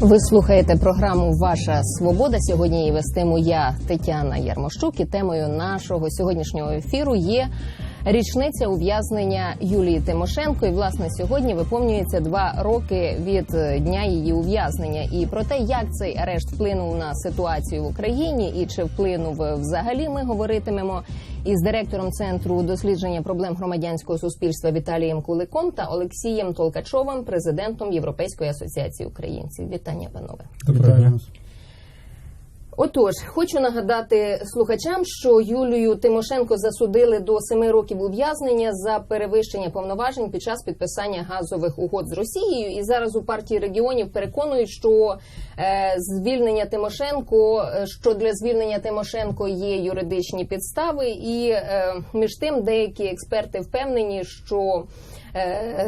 Ви слухаєте програму Ваша Свобода. Сьогодні її вестиму я, Тетяна Ярмощук. І темою нашого сьогоднішнього ефіру є річниця ув'язнення Юлії Тимошенко. І власне сьогодні виповнюється два роки від дня її ув'язнення. І про те, як цей арешт вплинув на ситуацію в Україні і чи вплинув взагалі, ми говоритимемо із директором центру дослідження проблем громадянського суспільства Віталієм Куликом та Олексієм Толкачовим, президентом Європейської асоціації українців. Вітання, панове. Доброго дня. Отож, хочу нагадати слухачам, що Юлію Тимошенко засудили до семи років ув'язнення за перевищення повноважень під час підписання газових угод з Росією. І зараз у партії регіонів переконують, що е, звільнення Тимошенко, е, що для звільнення Тимошенко є юридичні підстави, і е, між тим деякі експерти впевнені, що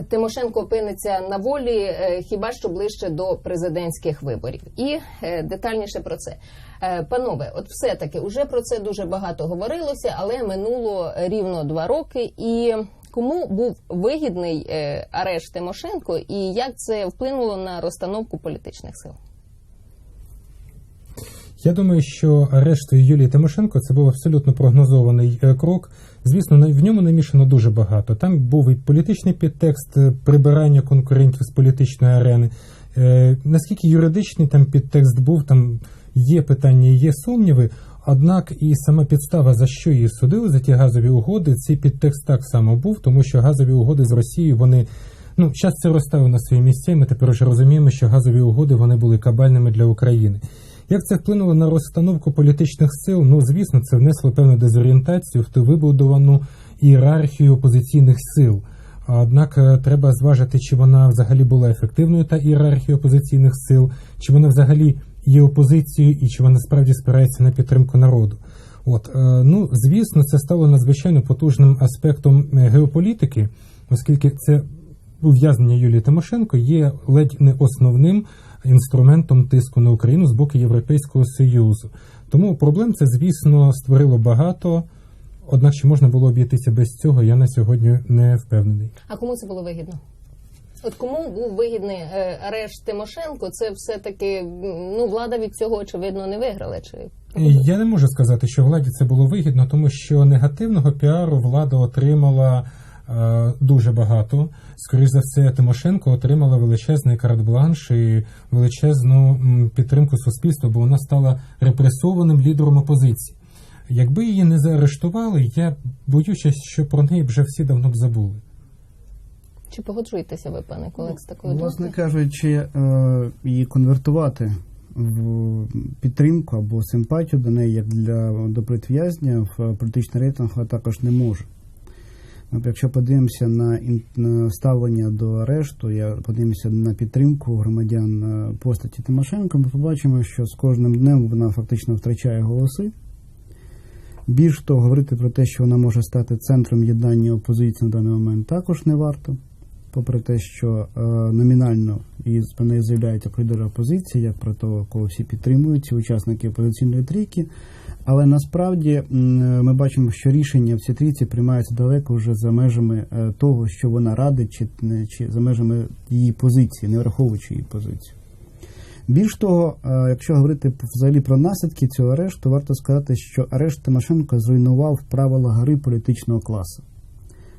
Тимошенко опиниться на волі е, хіба що ближче до президентських виборів. І е, детальніше про це. Е, Панове, от все таки уже про це дуже багато говорилося, але минуло рівно два роки. І кому був вигідний е, арешт Тимошенко, і як це вплинуло на розстановку політичних сил? Я думаю, що арешт Юлії Тимошенко це був абсолютно прогнозований е, крок. Звісно, в ньому намішано дуже багато. Там був і політичний підтекст е, прибирання конкурентів з політичної арени. Е, наскільки юридичний там підтекст був, там є питання, є сумніви. Однак і сама підстава, за що її судили, за ті газові угоди, цей підтекст так само був, тому що газові угоди з Росією вони. Ну, час це розставив на свої місця, і ми тепер вже розуміємо, що газові угоди вони були кабальними для України. Як це вплинуло на розстановку політичних сил? Ну, звісно, це внесло певну дезорієнтацію в ту вибудовану ієрархію опозиційних сил. Однак е, треба зважити, чи вона взагалі була ефективною та ієрархія опозиційних сил, чи вона взагалі є опозицією і чи вона справді спирається на підтримку народу. От е, ну звісно, це стало надзвичайно потужним аспектом е, геополітики, оскільки це ув'язнення Юлії Тимошенко є ледь не основним інструментом тиску на Україну з боку Європейського Союзу. Тому проблем це, звісно, створило багато. Однак чи можна було обійтися без цього, я на сьогодні не впевнений. А кому це було вигідно? От кому був вигідний е, арешт Тимошенко? Це все таки ну влада від цього очевидно не виграла. Чи Я не можу сказати, що владі це було вигідно, тому що негативного піару влада отримала дуже багато. Скоріше за все, Тимошенко отримала величезний карт-бланш і величезну підтримку суспільства, бо вона стала репресованим лідером опозиції. Якби її не заарештували, я боюся, що про неї вже всі давно б забули. чи погоджуєтеся ви, пане колег, з такою Власне кажучи, е, її конвертувати в підтримку або симпатію до неї, як для до в політичний рейтинг вона також не може. Ну, Якщо подивимося на, ставлення до арешту, я подивимося на підтримку громадян е, постаті Тимошенко, ми побачимо, що з кожним днем вона фактично втрачає голоси. Більш того, говорити про те, що вона може стати центром єднання опозиції на даний момент, також не варто. Попри те, що е, номінально і про неї заявляють як лідери опозиції, як про того, кого всі підтримують, ці учасники опозиційної трійки. Але насправді ми бачимо, що рішення в цій трійці приймаються далеко вже за межами е, того, що вона радить, чи, чи за межами її позиції, не враховуючи її позицію. Більш того, е, якщо говорити взагалі про наслідки цього арешту, варто сказати, що арешт Тимошенко зруйнував правила гри політичного класу.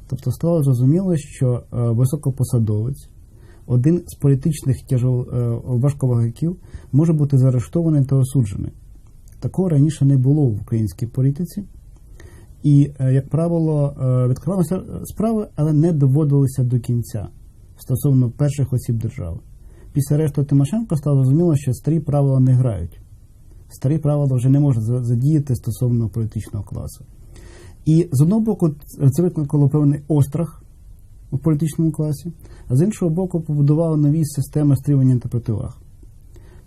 Тобто стало зрозуміло, що е, високопосадовець, один з політичних важковагаків, може бути заарештований та осуджений. Такого раніше не було в українській політиці. І, е, як правило, е, відкривалися справи, але не доводилися до кінця стосовно перших осіб держави. Після арешту Тимошенко стало зрозуміло, що старі правила не грають. Старі правила вже не можуть задіяти стосовно політичного класу. І з одного боку, це викликало певний острах у політичному класі, а з іншого боку, побудувало нові системи стримування та противаг.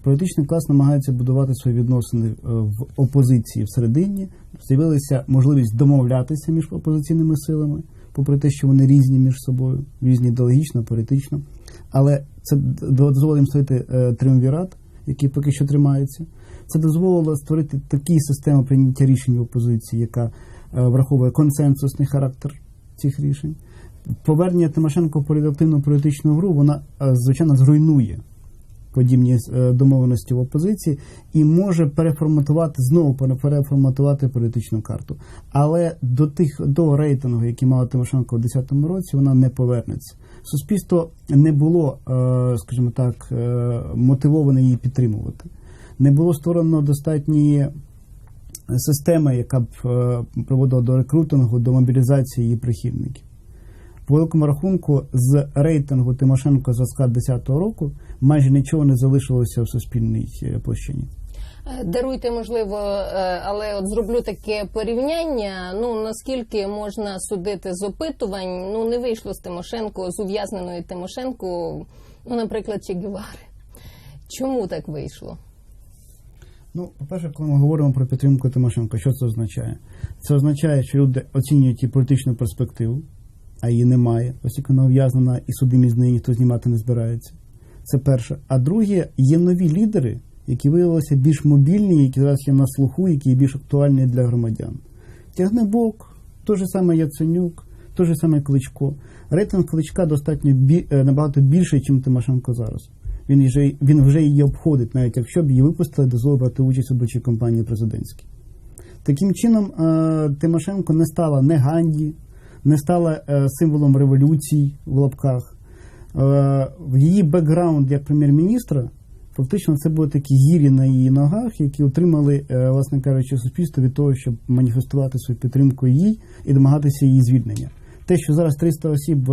Політичний клас намагається будувати свої відносини е, в опозиції всередині. З'явилася можливість домовлятися між опозиційними силами, попри те, що вони різні між собою, різні ідеологічно, політично. Але це дозволило їм створити е, триумвірат, який поки що тримається. Це дозволило створити такі системи прийняття рішень в опозиції, яка е, враховує консенсусний характер цих рішень. Повернення Тимошенко в політичну політичну гру, вона, звичайно, зруйнує подібні е, домовленості в опозиції і може переформатувати знову переформатувати політичну карту. Але до тих до рейтингу, який мала Тимошенко у 2010 році, вона не повернеться. Суспільство не було, е, скажімо так, е, мотивоване її підтримувати. Не було створено достатньої системи, яка б приводила до рекрутингу, до мобілізації її прихильників. По великому рахунку, з рейтингу Тимошенко зразка 2010 року майже нічого не залишилося в суспільній е, площині. Е, Даруйте, можливо, е, але от зроблю таке порівняння. Ну наскільки можна судити з опитувань? Ну не вийшло з Тимошенко з ув'язненої Тимошенко, ну, наприклад, Че Гевари. Чому так вийшло? Ну, по-перше, коли ми говоримо про підтримку Тимошенко, що це означає? Це означає, що люди оцінюють її політичну перспективу, а її немає, оскільки вона ув'язнена і судимість неї ніхто знімати не збирається. Це перше. А друге, є нові лідери, які виявилися більш мобільні, які зараз є на слуху, які є більш актуальні для громадян. Тягнебок, той же саме Яценюк, той же саме Кличко. Рейтинг Кличка достатньо бі, е, набагато більший, ніж Тимошенко зараз. Він вже, він вже її обходить, навіть якщо б її випустили, дозволив брати участь у виборчій кампанії президентській. Таким чином, е, Тимошенко не стала не Ганді, не стала е, символом революцій в лапках. Е, в її бекграунд як прем'єр-міністра фактично це були такі гірі на її ногах, які отримали, е, власне кажучи, суспільство від того, щоб маніфестувати свою підтримку їй і домагатися її звільнення. Те, що зараз 300 осіб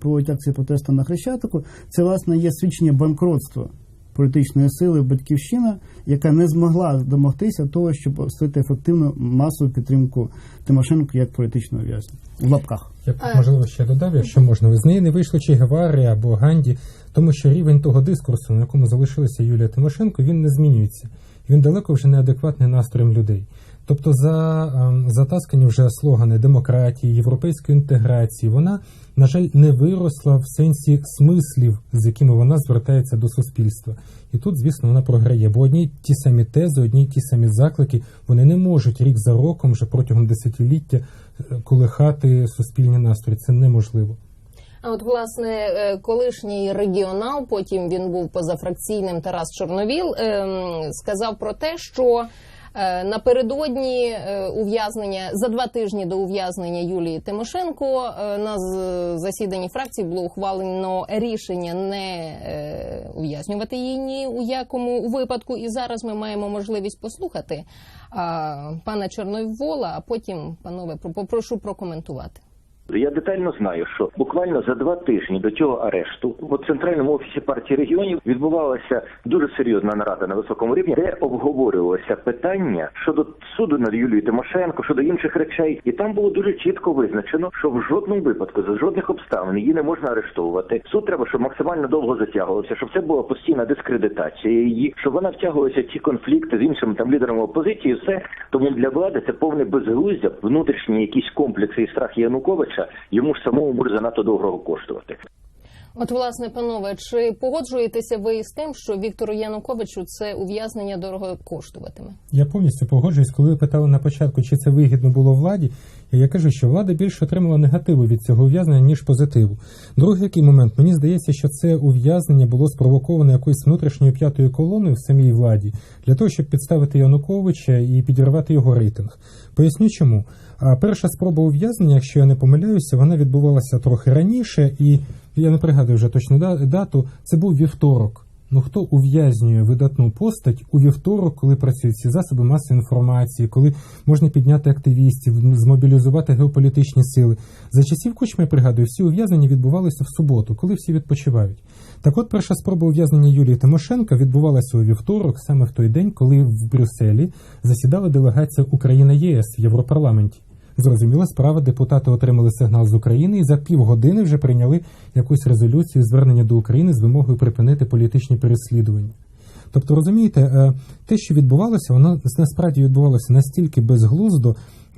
проводять акції протесту на Хрещатику, це власне є свідчення банкротства політичної сили Батьківщина, яка не змогла домогтися того, щоб створити ефективну масову підтримку Тимошенко як політичного в'язня в лапках. Я б можливо ще додав, якщо можна, з неї не вийшло Чи Гевари або Ганді, тому що рівень того дискурсу, на якому залишилася Юлія Тимошенко, він не змінюється. Він далеко вже неадекватний настроєм людей. Тобто за ем, затаскані вже слогани демократії, європейської інтеграції, вона, на жаль, не виросла в сенсі смислів, з якими вона звертається до суспільства. І тут, звісно, вона програє, бо одні ті самі тези, одні ті самі заклики, вони не можуть рік за роком, вже протягом десятиліття, е, колихати суспільні настрої. Це неможливо. А от власне е, колишній регіонал, потім він був позафракційним Тарас Чорновіл, ем, сказав про те, що е, напередодні е, ув'язнення за два тижні до ув'язнення Юлії Тимошенко на засіданні фракції було ухвалено рішення не ув'язнювати її ні у якому випадку. І зараз ми маємо можливість послухати пана Чорновола, а потім, панове, про- попрошу прокоментувати. Я детально знаю, що буквально за два тижні до цього арешту у центральному офісі партії регіонів відбувалася дуже серйозна нарада на високому рівні, де обговорювалося питання щодо суду над Юлією Тимошенко, щодо інших речей, і там було дуже чітко визначено, що в жодному випадку за жодних обставин її не можна арештовувати. Суд треба, щоб максимально довго затягувався, щоб це була постійна дискредитація її, щоб вона втягувалася в ці конфлікти з іншими там лідерами опозиції. Все тому для влади це повне безглуздя, внутрішні якісь комплекси і страх Януковича йому ж самому буде занадто довго коштувати. От, власне, панове, чи погоджуєтеся ви із тим, що Віктору Януковичу це ув'язнення дорого коштуватиме? Я повністю погоджуюсь, коли ви питали на початку, чи це вигідно було владі. Я кажу, що влада більше отримала негативу від цього ув'язнення, ніж позитиву. Другий який момент, мені здається, що це ув'язнення було спровоковане якоюсь внутрішньою п'ятою колоною в самій владі для того, щоб підставити Януковича і підірвати його рейтинг. Поясню чому. Перша спроба ув'язнення, якщо я не помиляюся, вона відбувалася трохи раніше, і я не пригадую вже точну дату. Це був вівторок. Ну хто ув'язнює видатну постать у вівторок, коли працюють ці засоби масової інформації, коли можна підняти активістів, змобілізувати геополітичні сили? За часів Кучми, пригадую, всі ув'язнення відбувалися в суботу, коли всі відпочивають. Так от перша спроба ув'язнення Юлії Тимошенка відбувалася у вівторок, саме в той день, коли в Брюсселі засідала делегація Україна ЄС в Європарламенті. Зрозуміла справа, депутати отримали сигнал з України і за півгодини вже прийняли якусь резолюцію звернення до України з вимогою припинити політичні переслідування. Тобто, розумієте, е, те, що відбувалося, воно насправді відбувалося настільки безглуздо,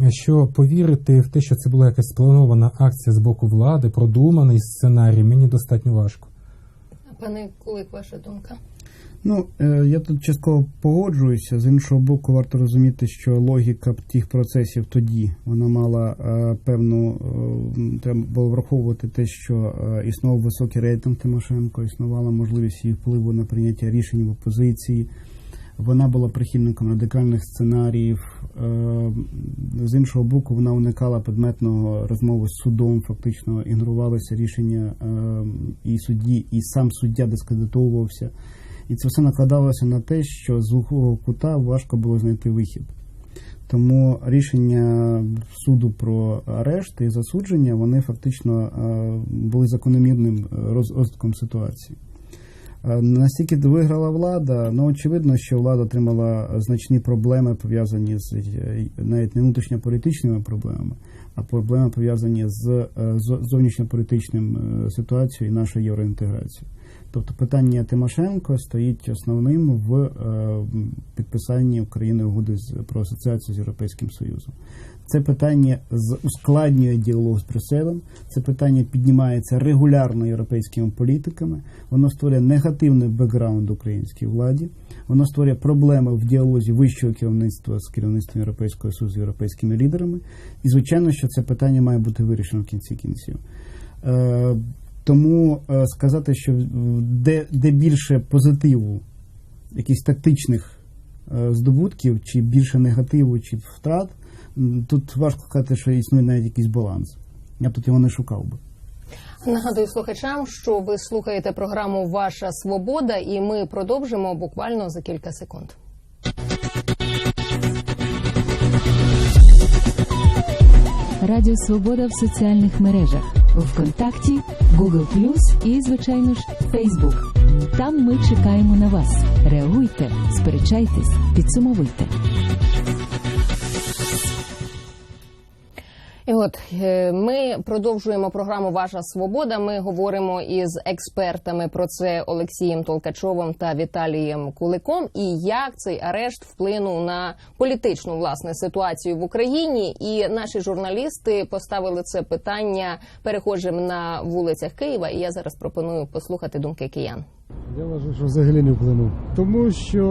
що повірити в те, що це була якась спланована акція з боку влади, продуманий сценарій, мені достатньо важко. Пане Кулик, ваша думка? Ну, е, я тут частково погоджуюся. З іншого боку, варто розуміти, що логіка тих процесів тоді вона мала е, певну, е, треба було враховувати те, що існував високий рейтинг Тимошенко, існувала можливість її впливу на прийняття рішень в опозиції. Вона була прихильником радикальних сценаріїв. З іншого боку, вона уникала предметного розмови з судом, фактично ігнорувалися рішення і судді, і сам суддя дискредитовувався. І це все накладалося на те, що з глухого кута важко було знайти вихід. Тому рішення суду про арешт і засудження вони фактично е, були закономірним е, розвитком ситуації. Е, Настільки виграла влада, ну очевидно, що влада отримала значні проблеми, пов'язані з навіть не внутрішньополітичними проблемами, а проблеми пов'язані з зовнішньополітичним ситуацією і нашою євроінтеграцією. Тобто питання Тимошенко стоїть основним в е, підписанні України угоди про асоціацію з Європейським Союзом. Це питання ускладнює діалог з Брюсселем. Це питання піднімається регулярно європейськими політиками. Воно створює негативний бекграунд українській владі. Воно створює проблеми в діалозі вищого керівництва з керівництвом Європейського Союзу, європейськими лідерами. І звичайно, що це питання має бути вирішено в кінці кінців. Тому е, сказати, що е, де, де більше позитиву, якихось тактичних е, здобутків, чи більше негативу, чи втрат, тут важко сказати, що існує навіть якийсь баланс. Я б тут його не шукав би. Нагадую слухачам, що ви слухаєте програму Ваша Свобода, і ми продовжимо буквально за кілька секунд. Радіо Свобода в соціальних мережах ВКонтакті, Google і, звичайно ж, Facebook. Там ми чекаємо на вас. Реагуйте, сперечайтесь, підсумовуйте. І от е, ми продовжуємо програму Ваша Свобода. Ми говоримо із експертами про це Олексієм Толкачовим та Віталієм Куликом. І як цей арешт вплинув на політичну власне ситуацію в Україні. І наші журналісти поставили це питання перехожим на вулицях Києва. І я зараз пропоную послухати думки киян. Я вважаю, що взагалі не вплинув. Тому що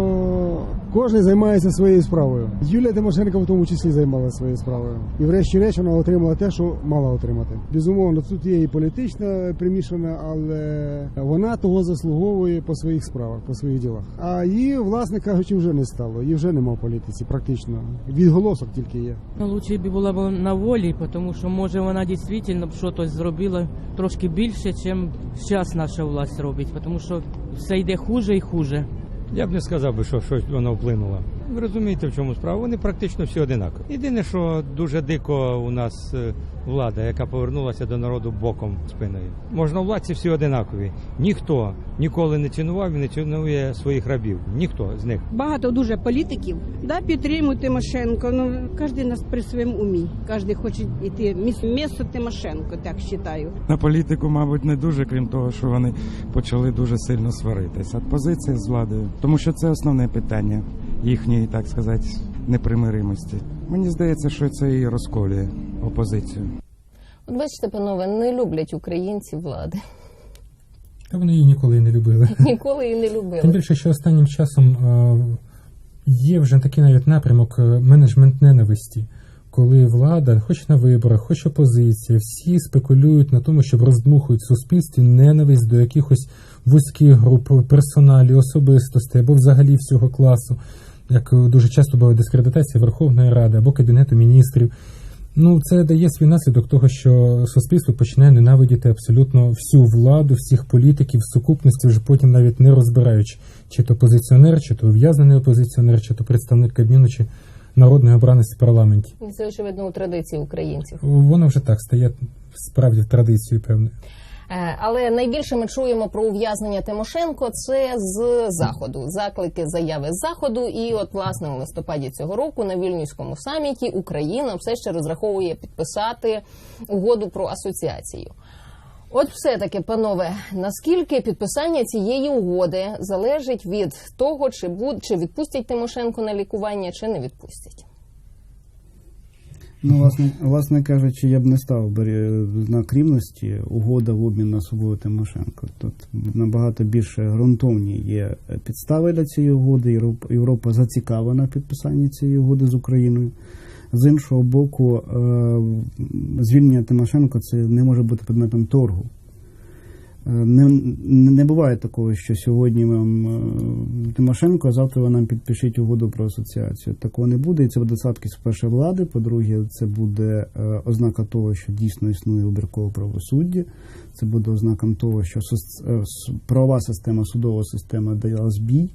кожен займається своєю справою. Юлія Тимошенко в тому числі займалася своєю справою. І врешті-решт вона отримала те, що мала отримати. Безумовно, тут є і політична примішана, але вона того заслуговує по своїх справах, по своїх ділах. А її, власне кажучи, вже не стало. Її вже нема в політиці, практично. Відголосок тільки є. Ну, лучше б була б на волі, тому що може вона дійсно б щось зробила трошки більше, ніж зараз наша власть робить, тому що все йде хуже і хуже. Я б не сказав би, що щось воно вплинуло. Ви розумієте, в чому справа? Вони практично всі одинакові. Єдине, що дуже дико у нас е, влада, яка повернулася до народу боком спиною. Можновладці всі одинакові. Ніхто ніколи не цінував і не цінує своїх рабів. Ніхто з них. Багато дуже політиків да, підтримують Тимошенко. Ну кожен нас при своєму умі. Кожен хоче йти місто Тимошенко, так вважаю. На політику, мабуть, не дуже, крім того, що вони почали дуже сильно сваритися. Позиція з владою, тому що це основне питання їхньої, так сказати, непримиримості. Мені здається, що це і розколює опозицію. От бачите, панове, не люблять українці влади. Та вони її ніколи не любили. Ніколи її не Тим більше, що останнім часом е, є вже такий навіть напрямок е, менеджмент ненависті, коли влада, хоч на виборах, хоч опозиція, всі спекулюють на тому, що роздмухують в суспільстві ненависть до якихось вузьких груп, персоналі, особистостей або взагалі всього класу, як дуже часто буває дискредитація Верховної Ради або Кабінету міністрів. Ну, це дає свій наслідок того, що суспільство починає ненавидіти абсолютно всю владу, всіх політиків сукупності, вже потім навіть не розбираючи, чи то опозиціонер, чи то ув'язнений опозиціонер, чи то представник Кабміну, чи народної обраності в парламенті. Це очевидно у традиції українців. Воно вже так стає справді в традицію певною. Е, Але найбільше ми чуємо про ув'язнення Тимошенко це з заходу. Заклики заяви з заходу. І от власне у листопаді цього року на вільнюському саміті Україна все ще розраховує підписати угоду про асоціацію. От все таки, панове, наскільки підписання цієї угоди залежить від того, чи буд чи відпустять Тимошенко на лікування, чи не відпустять. Ну, власне, власне кажучи, я б не став знак рівності угода в обмін на свободу Тимошенко. Тут набагато більше ґрунтовні є підстави для цієї угоди. Європа зацікавлена в підписанні цієї угоди з Україною. З іншого боку, е, звільнення Тимошенко це не може бути предметом торгу. Не, не буває такого, що сьогодні вам е, Тимошенко, а завтра ви нам підпишіть угоду про асоціацію. Такого не буде, і це буде слабкість першої влади. По-друге, це буде е, ознака того, що дійсно існує вибіркове правосуддя. Це буде ознаком того, що е, правова система, судова система дала збій,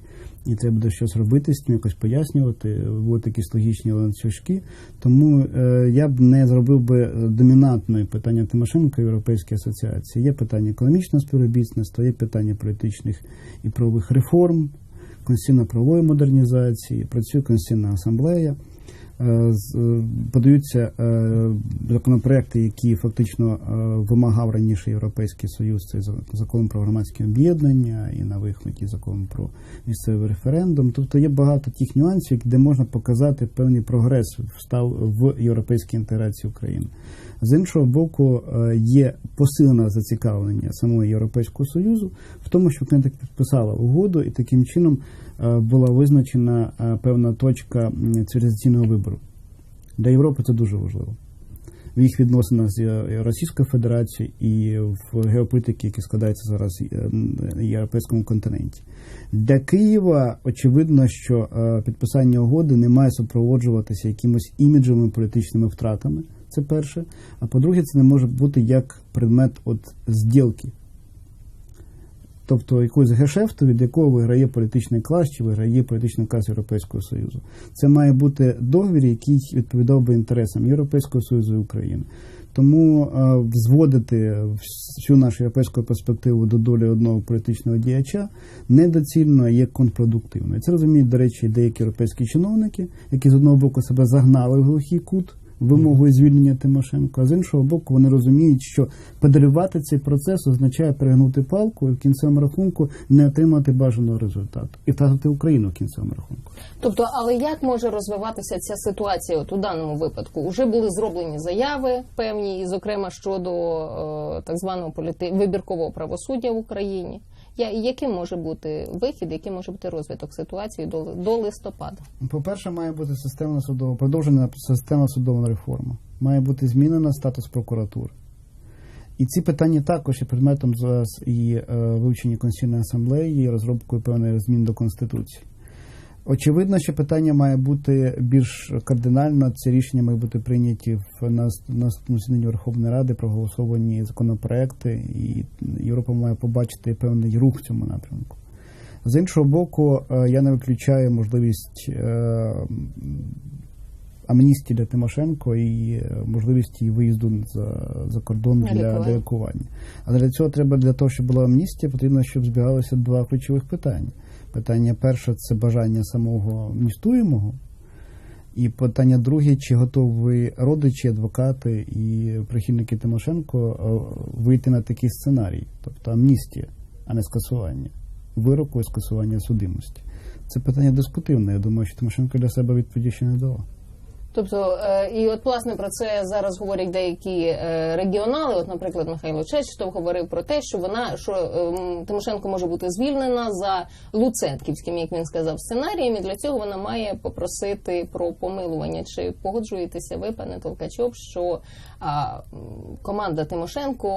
і треба буде щось робити з цим, якось пояснювати, вводити якісь логічні ланцюжки. Тому е, я б не зробив би е, домінантною питання Тимошенко в Європейській асоціації. Є питання економічного співробітництва, є питання політичних і правових реформ, конституційно-правової модернізації, працює Конституційна асамблея. Е, е, Подаються е, законопроекти, які фактично вимагав раніше Європейський Союз. Це закон про громадське об'єднання і на вихматі закон про місцевий референдум. Тобто є багато тих нюансів, де можна показати певний прогрес встав в європейській інтеграції України. З іншого боку, е, є посилене зацікавлення самого Європейського Союзу в тому, Україна так підписала угоду, і таким чином е, була визначена е, певна точка цивілізаційного вибору. Для Європи це дуже важливо. В їх відносинах з Російською Федерацією і в геополітиці, які складаються зараз на європейському континенті. Для Києва очевидно, що підписання угоди не має супроводжуватися якимось іміджовими політичними втратами. Це перше. А по-друге, це не може бути як предмет от зділки. Тобто якогось гешефту, від якого виграє політичний клас чи виграє політичний клас Європейського Союзу. Це має бути договір, який відповідав би інтересам Європейського Союзу і України. Тому зводити всю нашу європейську перспективу до долі одного політичного діяча недоцільно є контрпродуктивно. І це розуміють, до речі, деякі європейські чиновники, які з одного боку себе загнали в глухий кут вимогою звільнення Тимошенко, а з іншого боку, вони розуміють, що подарувати цей процес означає перегнути палку і в кінцевому рахунку не отримати бажаного результату і втратити Україну в кінцевому рахунку. Тобто, але як може розвиватися ця ситуація от у даному випадку? Уже були зроблені заяви певні, і зокрема щодо е, так званого політи... вибіркового правосуддя в Україні. Яким може бути вихід, який може бути розвиток ситуації до, до листопада? По-перше, має бути системна судова, продовжена система судова реформа. Має бути змінена статус прокуратури. І ці питання також є предметом зараз і е, вивчення Конституційної асамблеї, і розробкою певних змін до Конституції. Очевидно, що питання має бути більш кардинально. Ці рішення мають бути прийняті в нас- наступному засіданні Верховної Ради, проголосовані законопроекти, і Європа має побачити певний рух в цьому напрямку. З іншого боку, е, я не виключаю можливість е, амністії для Тимошенко і е, можливість її виїзду за, за кордон для, для лікування. Але для цього треба для того, щоб була амністія, потрібно, щоб збігалися два ключових питання. Питання перше це бажання самого містуємого. І питання друге, чи готові родичі, адвокати і прихильники Тимошенко е, вийти на такий сценарій, тобто амністія, а не скасування вироку і скасування судимості. Це питання дискутивне. Я думаю, що Тимошенко для себе відповіді ще не дала. Тобто, е, і от власне про це зараз говорять деякі е, регіонали. От, наприклад, Михайло Чечетов говорив про те, що вона що ем, Тимошенко може бути звільнена за Луценківським, як він сказав, сценарієм. І для цього вона має попросити про помилування. Чи погоджуєтеся ви, пане Толкачов, що команда Тимошенко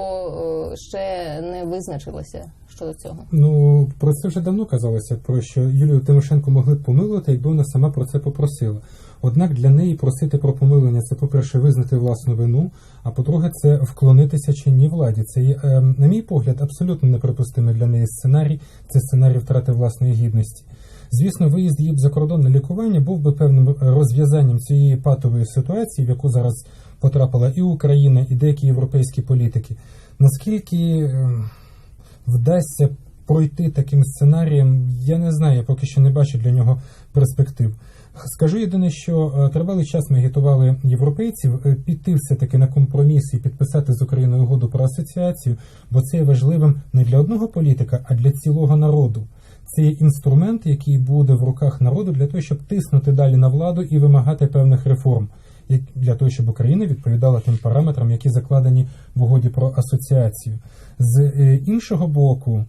е, ще не визначилася щодо цього? Ну про це вже давно казалося, про що Юлію Тимошенко могли помилувати, якби вона сама про це попросила. Однак для неї просити про помилення це, по-перше, визнати власну вину, а по-друге, це вклонитися чинній владі. Це є, е, на мій погляд, абсолютно неприпустимий для неї сценарій. Це сценарій втрати власної гідності. Звісно, виїзд її за кордон на лікування був би певним розв'язанням цієї патової ситуації, в яку зараз потрапила і Україна, і деякі європейські політики. Наскільки е, вдасться пройти таким сценарієм, я не знаю, я поки що не бачу для нього перспектив. Скажу єдине, що е, тривалий час ми агітували європейців е, піти все-таки на компроміс і підписати з Україною угоду про асоціацію, бо це є важливим не для одного політика, а для цілого народу. Це є інструмент, який буде в руках народу для того, щоб тиснути далі на владу і вимагати певних реформ. для того, щоб Україна відповідала тим параметрам, які закладені в угоді про асоціацію. З е, іншого боку,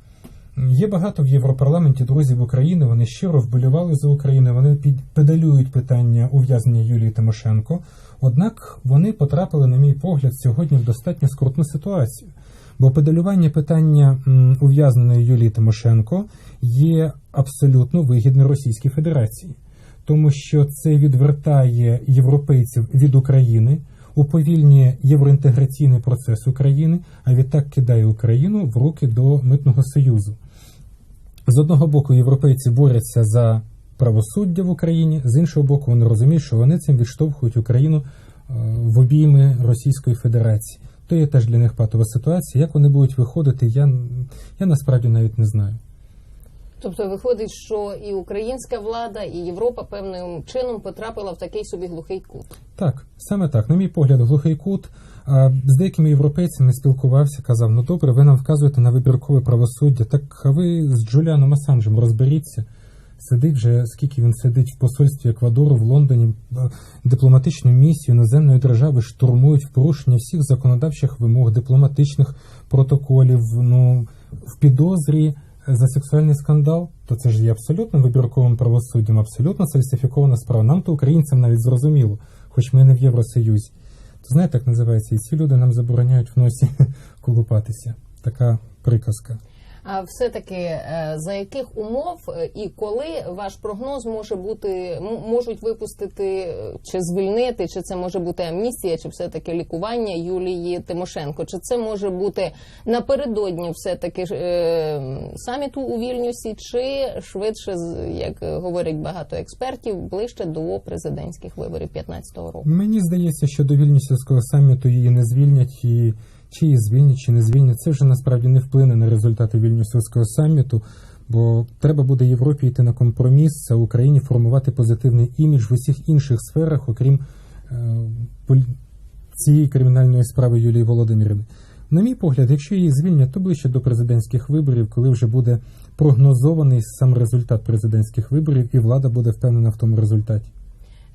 є багато в Європарламенті друзів України. Вони щиро вболівали за Україну. Вони педалюють питання ув'язнення Юлії Тимошенко. Однак вони потрапили, на мій погляд, сьогодні в достатньо скрутну ситуацію. Бо педалювання питання ув'язненої Юлії Тимошенко є абсолютно вигідне Російській Федерації, тому що це відвертає європейців від України, уповільнює євроінтеграційний процес України, а відтак кидає Україну в руки до митного союзу. З одного боку, європейці борються за правосуддя в Україні, з іншого боку, вони розуміють, що вони цим відштовхують Україну е, в обійми Російської Федерації. То є теж для них патова ситуація. Як вони будуть виходити, я, я насправді навіть не знаю. Тобто виходить, що і українська влада, і Європа певним чином потрапила в такий собі глухий кут. Так, саме так. На мій погляд, глухий кут. З деякими європейцями спілкувався, казав: ну добре, ви нам вказуєте на вибіркове правосуддя. Так а ви з Джуліаном Асанжем розберіться. Сидить вже, скільки він сидить в посольстві Еквадору в Лондоні, е, дипломатичну місію іноземної держави штурмують в порушення всіх законодавчих вимог, дипломатичних протоколів. Ну в підозрі за сексуальний скандал, то це ж є абсолютно вибірковим правосуддям, абсолютно сальсифікована справа. Нам то українцям навіть зрозуміло, хоч ми не в Євросоюзі. Знаєте, як називається? І ці люди нам забороняють в носі колупатися. Така приказка. А все-таки е, за яких умов е, і коли ваш прогноз може бути можуть випустити е, чи звільнити, чи це може бути амністія, чи все таки лікування Юлії Тимошенко? Чи це може бути напередодні все таки саміту у Вільнюсі, чи швидше, як говорять багато експертів, ближче до президентських виборів 15-го року? Мені здається, що до Вільнюсівського саміту її не звільнять і чи її звільнять, чи не звільнять. Це вже насправді не вплине на результати Вільнюсівського саміту, бо треба буде Європі йти на компроміс, а Україні формувати позитивний імідж в усіх інших сферах, окрім е, цієї кримінальної справи Юлії Володимирівни. На мій погляд, якщо її звільнять, то ближче до президентських виборів, коли вже буде прогнозований сам результат президентських виборів, і влада буде впевнена в тому результаті.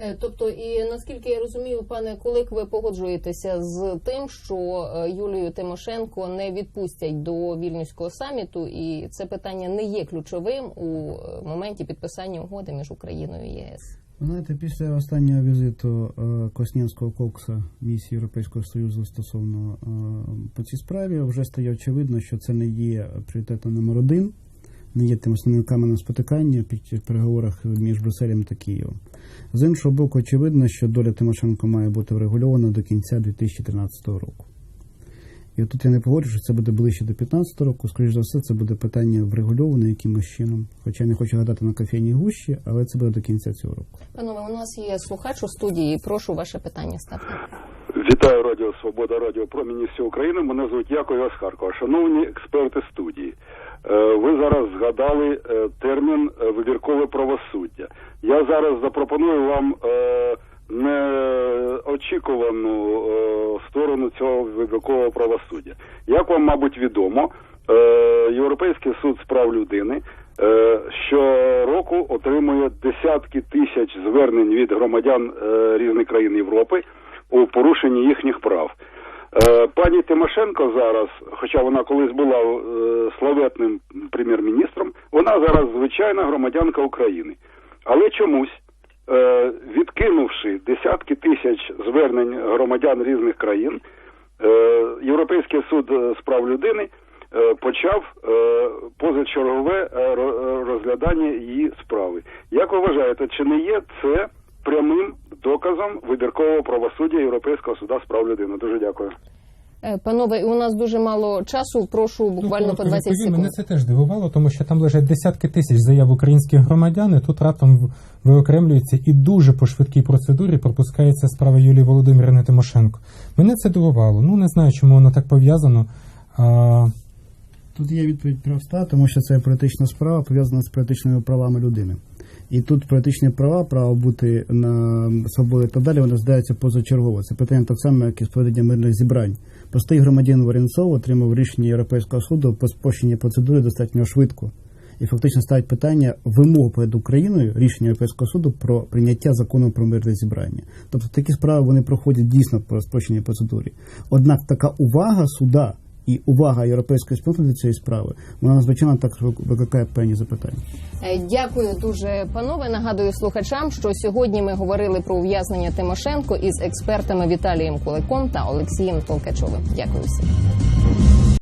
Е, Тобто, і наскільки я розумію, пане Кулик, ви погоджуєтеся з тим, що е, Юлію Тимошенко не відпустять до вільнюського саміту, і це питання не є ключовим у е, моменті підписання угоди між Україною і ЄС. Знаєте, після останнього візиту Коснянського Кокса місії Європейського Союзу стосовно по цій справі вже стає очевидно, що це не є пріоритетом номер один, не є тим основним каменем спотикання під переговорах між Брюсселем та Києвом. З іншого боку, очевидно, що доля Тимошенко має бути врегульована до кінця 2013 року. І тут я не погоджу, що це буде ближче до 2015 року. Скоріше за все, це буде питання врегульоване якимось чином. Хоча я не хочу гадати на кофейній гущі, але це буде до кінця цього року. Панове, у нас є слухач у студії. Прошу ваше питання ставте. Вітаю Радіо Свобода, Радіо Проміні всієї України. Мене звуть Яков Івас Харкова. Шановні експерти студії, ви зараз згадали е, термін е, вибіркове правосуддя. Я зараз запропоную вам е, неочікувану е, сторону цього вибіркового правосуддя. Як вам, мабуть, відомо, е, Європейський суд з прав людини е, щороку отримує десятки тисяч звернень від громадян е, різних країн Європи у порушенні їхніх прав. Е, Пані Тимошенко зараз, хоча вона колись була е, славетним прем'єр-міністром, вона зараз звичайна громадянка України. Але чомусь, е, відкинувши десятки тисяч звернень громадян різних країн, Європейський суд з прав людини почав позачергове ро- розглядання її справи. Як ви вважаєте, чи не є це прямим доказом вибіркового правосуддя Європейського суда з прав людини? Дуже дякую. Е, Панове, у нас дуже мало часу. Прошу буквально Ну, по 20 відповім, секунд. Мене це теж дивувало, тому що там лежать десятки тисяч заяв українських громадян, і тут раптом в- виокремлюється і дуже по швидкій процедурі пропускається справа Юлії Володимирівни Тимошенко. Мене це дивувало. Ну не знаю, чому воно так пов'язано. А, Тут є відповідь проста, тому що це політична справа пов'язана з політичними правами людини. І тут політичні права, право бути на свободі і так далі, воно здається позачергово. Це питання так само, як і з проведення мирних зібрань. Простий громадянин Варенцов отримав рішення Європейського суду по спущенні процедури достатньо швидко. і фактично ставить питання вимог перед Україною рішення Європейського суду про прийняття закону про мирне зібрання. Тобто такі справи вони проходять дійсно по спрощеній процедурі. Однак така увага суда і увага європейської спілки до цієї справи вона надзвичайно так викликає певні запитання. Е, Дякую дуже, панове. Нагадую слухачам, що сьогодні ми говорили про ув'язнення Тимошенко із експертами Віталієм Куликом та Олексієм Толкачовим. Дякую всім.